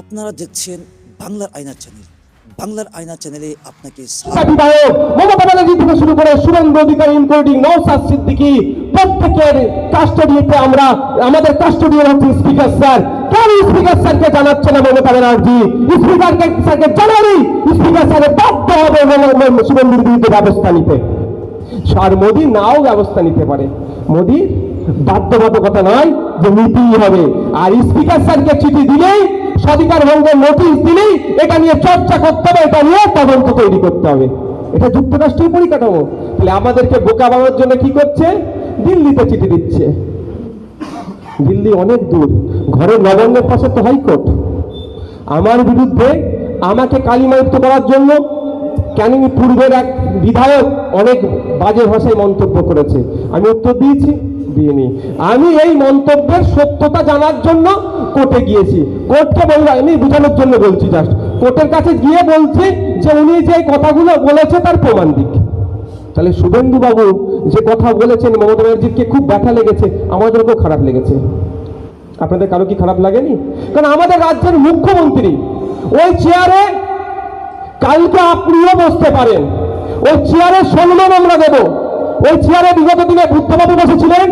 আপনারা দেখছেন বাংলার আয়না চ্যানেল। বাংলার আয়না চ্যানেলে আপনাকে শুরু করে শুভেন্দু অধিকারী ইনক্লুডিং নৌসাদ সিদ্দিকী, প্রত্যেকের কাস্টডিতে আমরা, আমাদের কাস্টডিয়াল হচ্ছে স্পিকার স্যার কেন স্পিকার স্যারকে জানাচ্ছে না মমতা ব্যানার্জি? স্পিকারকে স্যারকে স্পিকার স্যারের হবে বিরুদ্ধে ব্যবস্থা নিতে। আর মোদি নাও ব্যবস্থা নিতে পারে। মোদি বাধ্যবাধকতা নয় যে নিতেই হবে। আর স্পিকার স্যারকে চিঠি দিলেই স্বাধিকার ভঙ্গের নোটিশ দিলেই এটা নিয়ে চর্চা করতে হবে, এটা নিয়ে তদন্ত তৈরি করতে হবে। এটা যুক্তরাষ্ট্রের পরিকাঠামো। তাহলে আমাদেরকে বোকা বানানোর জন্য কি করছে? দিল্লিতে চিঠি দিচ্ছে। দিল্লি অনেক দূর। ঘরের নবান্নের পাশে তো হাইকোর্ট। আমার বিরুদ্ধে আমাকে কালিমায়ুক্ত করার জন্য ক্যানিং পূর্বের এক বিধায়ক অনেক বাজে ভাষায় মন্তব্য করেছে। আমি উত্তর দিয়েছি দিইনি আমি এই মন্তব্যের সত্যতা জানার জন্য কোর্টে গিয়েছি। কোর্টকে বললাম আমি বোঝানোর জন্য বলছি জাস্ট কোর্টের কাছে গিয়ে বলছি যে উনি যে কথাগুলো বলেছে তার প্রমাণ দিক। তাহলে শুভেন্দু বাবু যে কথা বলেছেন, মমতা ব্যানার্জিকে খুব ব্যথা লেগেছে আমাদেরকেও খারাপ লেগেছে। আপনাদের কারও কি খারাপ লাগেনি? কারণ আমাদের রাজ্যের মুখ্যমন্ত্রী, ওই চেয়ারে কালকে আপনিও বসতে পারেন। ওই চেয়ারে সম্মান আমরা দেব। ওই চেয়ারে বিগত দিনে বুদ্ধবাবু বসেছিলেন,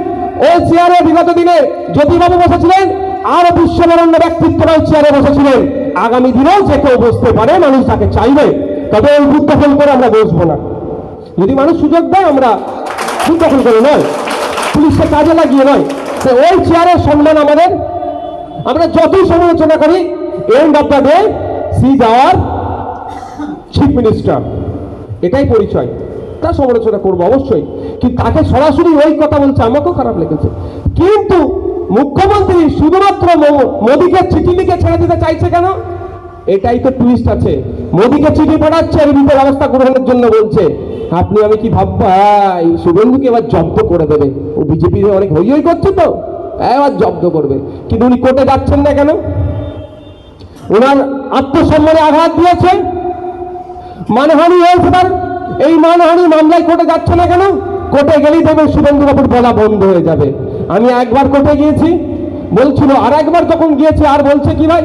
ওই চেয়ারে বিগত দিনে জ্যোতিবাবু বসেছিলেন আর বিশ্ববরণ্য ব্যক্তিত্বরা ওই চেয়ারে বসেছিলেন। আগামী দিনেও যে কেউ বসতে পারে, মানুষ তাকে চাইবে। তবে ওই বুদ্ধ ফোন করে আমরা বসবো না। যদি মানুষ সুযোগ দেয়, আমরা বুদ্ধ ফোন করে নয়, পুলিশকে কাজে লাগিয়ে নয়। তো ওই চেয়ারের সম্মান আমাদের। আমরা যতই সমালোচনা করি এন্ড অফ দ্য ডে সি যাওয়ার চিফ মিনিস্টার, এটাই পরিচয়। তার সমালোচনা করব অবশ্যই। কিন্তু তাকে সরাসরি ওই কথা বলছে, আমাকেও খারাপ লেগেছে। কিন্তু মুখ্যমন্ত্রী শুধুমাত্র মোদীকে চিঠি লিখে ছেড়ে দিতে চাইছে কেন? এটাই তো টুইস্ট আছে। মোদীকে চিঠি পাঠাচ্ছে এর বিপদ ব্যবস্থা গ্রহণের জন্য বলছে। আপনি আমি কি ভাববাই? শুভেন্দুকে এবার জব্দ করে দেবে। ও বিজেপি অনেক হই হই করছে তো। এবার জব্দ করবে। কিন্তু উনি কোর্টে যাচ্ছেন না কেন? ওনার আত্মসম্মানে আঘাত দিয়েছে। মানহানি হয়েছে তার। এই মানহানি মামলায় কোর্টে যাচ্ছে না কেন? কোর্টে গেলেই দেখবেন শুভেন্দু বাবুর বলা বন্ধ হয়ে যাবে। আমি একবার কোর্টে গিয়েছি, বলছিল আর একবার যখন গিয়েছি, আর বলছে কি ভাই?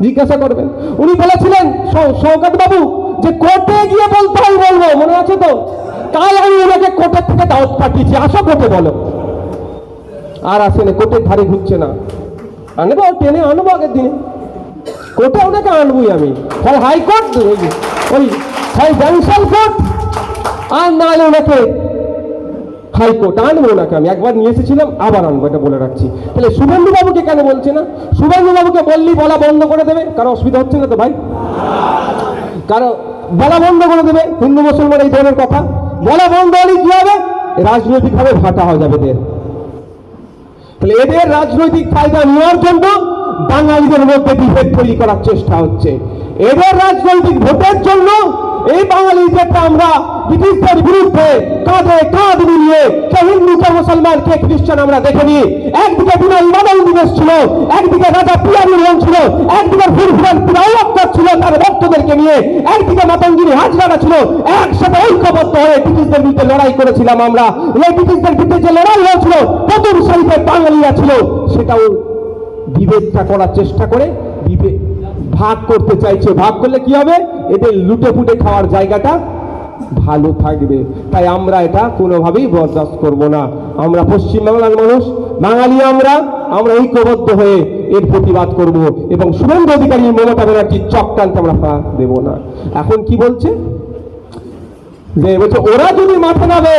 জিজ্ঞাসা করবেন উনি বলেছিলেন সৌ- সৌগত বাবু, যে কোর্টে গিয়ে বলতে হয়, বলব, মনে আছে তো? কাল আমি ওনাকে কোর্টের থেকে দাওয়াত পাঠিয়েছি, আসো কোর্টে বলো। আর আসেনি, কোর্টের ধারে ঘুরছে না। আনব, টেনে আনব আগের দিনে। কোর্টে ওনাকে আনবই আমি। হয় হাইকোর্ট, ওই হয় কোর্ট, আর নাহলে ওনাকে হাইকোর্ট, আনব ওনাকে আমি? একবার নিয়ে এসেছিলাম, আবার আনব, এটা বলে রাখছি। তাহলে শুভেন্দু বাবুকে কেন বলছে না? শুভেন্দু বাবুকে বললি বলা বন্ধ করে দেবে? কারও অসুবিধা হচ্ছে না তো ভাই? কারও বলা বন্ধ করে দেবে? হিন্দু মুসলমান এই ধরনের কথা? বলা বন্ধ হলে কি হবে? রাজনৈতিকভাবে ভাটা হয়ে যাবে এদের। তাহলে এদের রাজনৈতিক ফায়দা নেওয়ার জন্য বাঙালিদের মধ্যে বিভেদ তৈরি করার চেষ্টা হচ্ছে। এদের রাজনৈতিক ভোটের জন্য এই বাঙালি যেটা আমরা ব্রিটিশদের বিরুদ্ধে কাঁধে কাঁধ মিলিয়ে কে হিন্দু কে মুসলমান, কে খ্রিস্টান আমরা দেখেনি। একদিকে বিনয় ইমানুল দিবস ছিল, একদিকে রাজা পিয়ারি রোহন ছিল, একদিকে ফুরফুরান পিরাউক্কর ছিল তার ভক্তদেরকে নিয়ে, একদিকে মাতঙ্গিনী হাজরারা ছিল, একসাথে ঐক্যবদ্ধ হয়ে ব্রিটিশদের বিরুদ্ধে লড়াই করেছিলাম আমরা। এই ব্রিটিশদের বিরুদ্ধে যে লড়াই হয়েছিল, প্রথম সারিতে বাঙালিরা ছিল, সেটাও বিভেদটা করার চেষ্টা করে বিভেদ ভাগ করতে চাইছে। ভাগ করলে কি হবে? এদের লুটে ফুটে খাওয়ার জায়গাটা ভালো থাকবে। তাই আমরা এটা কোনোভাবেই বরদাস্ত করব না। আমরা পশ্চিমবাংলার মানুষ, বাঙালি আমরা আমরা ঐক্যবদ্ধ হয়ে এর প্রতিবাদ করব এবং শুভেন্দু অধিকারী মমতা ব্যানার্জির চক্রান্তে আমরা পা দেব না। এখন কি বলছে? যে বলছে, ওরা যদি মাঠে নামে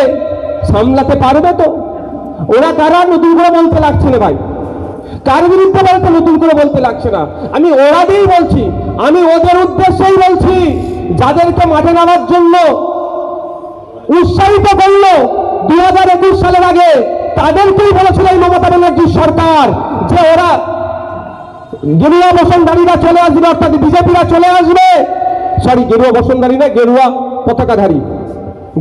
সামলাতে পারবে তো? ওরা কারা নতুন করে বলতে লাগছে না ভাই? কার বিরুদ্ধে বলতে, নতুন করে বলতে লাগছে না? আমি ওরা দিয়েই বলছি, আমি ওদের উদ্দেশ্যেই বলছি, যাদেরকে মাঠে নামার জন্য উৎসাহিত করল দুই হাজার একুশ সালের আগে। তাদেরকেই বলেছিল এই মমতা ব্যানার্জির সরকার যে ওরা গেরুয়া বসনধারীরা চলে আসবে, অর্থাৎ বিজেপিরা চলে আসবে। সরি গেরুয়া বসনধারী না গেরুয়া পতাকাধারী।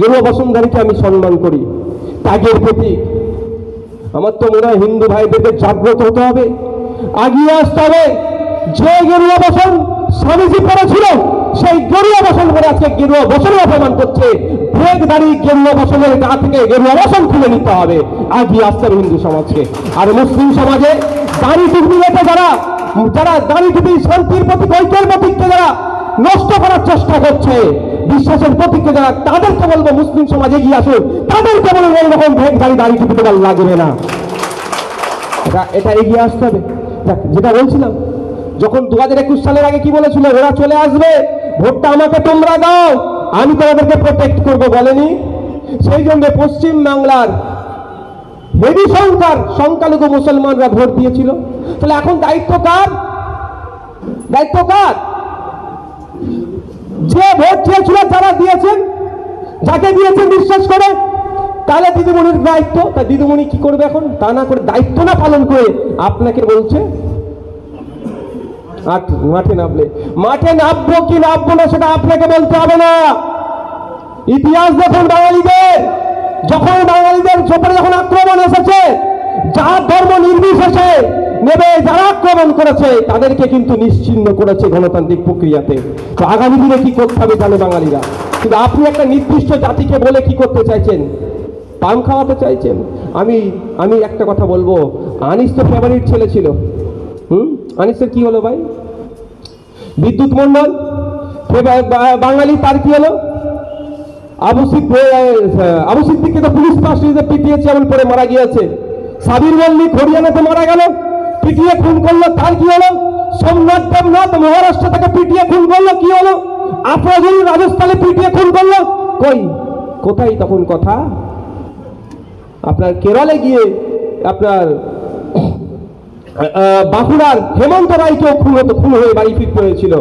গেরুয়া বসনধারীকে আমি সম্মান করি। ত্যাগের প্রতীক। আমার তো মনে হয় হিন্দু ভাইদেরকে জাগ্রত হতে হবে। আগিয়ে আসতে হবে। যে গেরুয়া বসন স্বামীজি করেছিল সেই গেরুয়া বসন করে আজকে গেরুয়া বসনের অপমান করছে। ব্রেক দাঁড়িয়ে গেরুয়া বসনের গা থেকে বসন খুলে নিতে হবে। আগিয়ে আসতে হিন্দু সমাজকে। আর মুসলিম সমাজে দাড়ি টুকরি রেখে যারা যারা দাঁড়িয়ে টুপি শান্তির প্রতীক ঐক্যের প্রতীককে যারা নষ্ট করার চেষ্টা করছে বিশ্বাসের প্রতীককে যারা তাদেরকে বলব মুসলিম সমাজ এগিয়ে আসুন। তাদেরকে বলব এইরকম ভেদ গাড়ি দাঁড়িয়ে টুপি তোমার লাগবে না। এটা এটা এগিয়ে আসতে হবে। দেখ, যেটা বলছিলাম যখন দু হাজার একুশ সালের আগে কি বলেছিল ওরা চলে আসবে ভোটটা আমাকে তোমরা দাও। আমি তোমাদেরকে প্রোটেক্ট করব বলেনি। সেই জন্য পশ্চিম বাংলার হেভি সংখ্যার সংখ্যালঘু মুসলমানরা ভোট দিয়েছিল। তাহলে এখন দায়িত্ব কার? দায়িত্ব কার? যে ভোট চেয়েছিল যারা দিয়েছেন। যাকে দিয়েছেন বিশ্বাস করে। তাহলে দিদিমণির দায়িত্ব। তা দিদিমণি কি করবে এখন? তা না করে দায়িত্ব না পালন করে আপনাকে বলছে মাঠে নামলে। মাঠে নামবো কি নামবো না সেটা আপনাকে বলতে হবে না। ইতিহাস দেখুন বাঙালিদের। যখন বাঙালিদের ওপরে যখন আক্রমণ এসেছে, যার ধর্ম নির্বিশেষে নেবে, যারা আক্রমণ করেছে, তাদেরকে কিন্তু নিশ্চিহ্ন করেছে গণতান্ত্রিক প্রক্রিয়াতে। তো আগামী দিনে কি করতে হবে জানে বাঙালিরা? কিন্তু আপনি একটা নির্দিষ্ট জাতিকে বলে কি করতে চাইছেন? পান খাওয়াতে চাইছেন? আমি আমি একটা কথা বলব। আনিস তো ফেভারিট ছেলে ছিল। হুম? আনিসের কি হলো ভাই? বিদ্যুৎ মন্ডল? বাঙালি তার কি হলো? আবু সিদ্দিক আবু সিদ্দিককে তো পুলিশ পাশে পিটিয়েছে এমন করে মারা গিয়েছে। সাবির মল্লিক হরিয়ানাতে মারা গেল, পিটিয়ে খুন করল, তার কি হলো? সোমনাথ দেবনাথ মহারাষ্ট্র থেকে পিটিয়ে খুন করল, কি হলো? আফরাজুল রাজস্থানে পিটিয়ে খুন করল। কই? কোথায় তখন কথা? আপনার কেরলে গিয়ে আপনার বাঁকুড়ার হেমন্ত রায়কেও খুন হতো, খুন হয়ে বাড়ি ফিরতে হয়েছিল।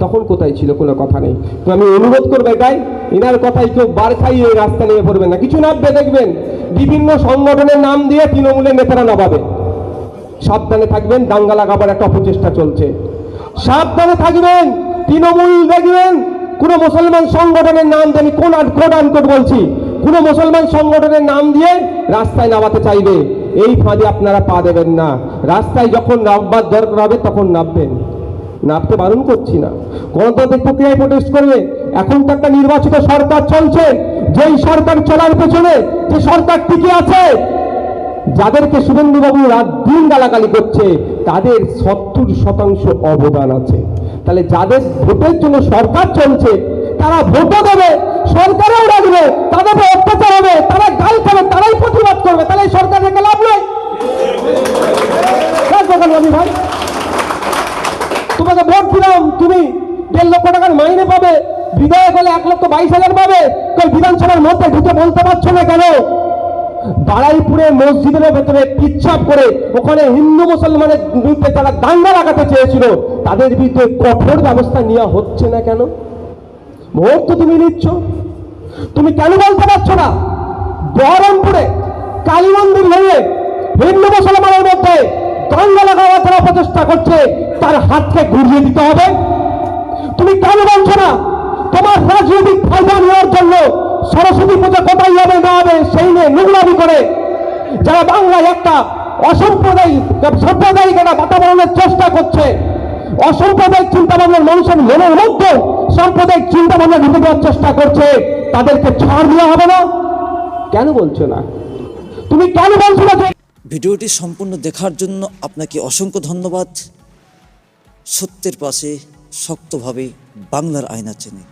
তখন কোথায় ছিল? কোনো কথা নেই। তো আমি অনুরোধ করবে তাই এনার কথাই কেউ বার খাইয়ে রাস্তা নিয়ে পড়বেন না। কিছু নামবে, দেখবেন। বিভিন্ন সংগঠনের নাম দিয়ে তৃণমূলের নেতারা নামাবে। সাবধানে থাকবেন, দাঙ্গা লাগাবার একটা অপচেষ্টা চলছে। সাবধানে থাকবেন, তৃণমূল দেখবেন। কোন মুসলমান সংগঠনের নাম দিয়ে আমি কোন আর কোড আনকোড বলছি? কোন মুসলমান সংগঠনের নাম দিয়ে রাস্তায় নামাতে চাইবে। এই ফাঁদে আপনারা পা দেবেন না। রাস্তায় যখন নামবার দরকার হবে, তখন নামবেন। নামতে বারণ করছি না। গণতান্ত্রিক প্রক্রিয়ায় প্রোটেস্ট করবে এখন তো একটা নির্বাচিত সরকার চলছে। যেই সরকার চলার পেছনে যে সরকার টিকে আছে, যাদেরকে শুভেন্দুবাবু রাত দিন গালাগালি করছে, তাদের সত্তর শতাংশ অবদান আছে। তাহলে যাদের ভোটের জন্য সরকার চলছে, তারা ভোটও দেবে সরকারও রাখবে, তাদের অত্যাচার হবে, তারা গাল খাবে, তারাই প্রতিবাদ করবে, তাহলে এই সরকার রেখে লাভ রাখব কেন ভাই। তোমাকে ভোট দিলাম, তুমি দেড় লক্ষ টাকার মাইনে পাবে, বিধায়ক হলে এক লক্ষ বাইশ হাজার পাবে, কই বিধানসভার মধ্যে ঢুকে বলতে পারছ না কেন? বাড়াইপুরে মসজিদের ভেতরে পিচ্ছাপ করে ওখানে হিন্দু মুসলমানের বিরুদ্ধে তারা দাঙ্গা লাগাতে চেয়েছিল, তাদের বিরুদ্ধে কঠোর ব্যবস্থা নেওয়া হচ্ছে না কেন? ভোট তো তুমি নিচ্ছ। তুমি কেন বলতে পারছ না? বহরমপুরে কালী মন্দির ভেঙে হিন্দু মুসলমানের মধ্যে দাঙ্গা লাগাবার প্রচেষ্টা করছে, তার হাতকে ঘুরিয়ে দিতে হবে। তুমি কেন বলছো না? তোমার রাজনৈতিক ফায়দা নেওয়ার জন্য সরস্বতী পুজো কোথায় হবে না হবে সেই নিয়ে নোংরামি করে যারা বাংলায় একটা অসাম্প্রদায়িক, সাম্প্রদায়িক একটা বাতাবরণের চেষ্টা করছে, অসাম্প্রদায়িক চিন্তা ভাবনার মানুষের মনের মধ্যে সাম্প্রদায়িক চিন্তা ভাবনা ঢুকে দেওয়ার চেষ্টা করছে, তাদেরকে ছাড় দেওয়া হবে না। কেন বলছো না? তুমি কেন বলছো না ভিডিওটি সম্পূর্ণ দেখার জন্য আপনাকে অসংখ্য ধন্যবাদ। সত্যের পাশে শক্তভাবে বাংলার আয়না চ্যানেল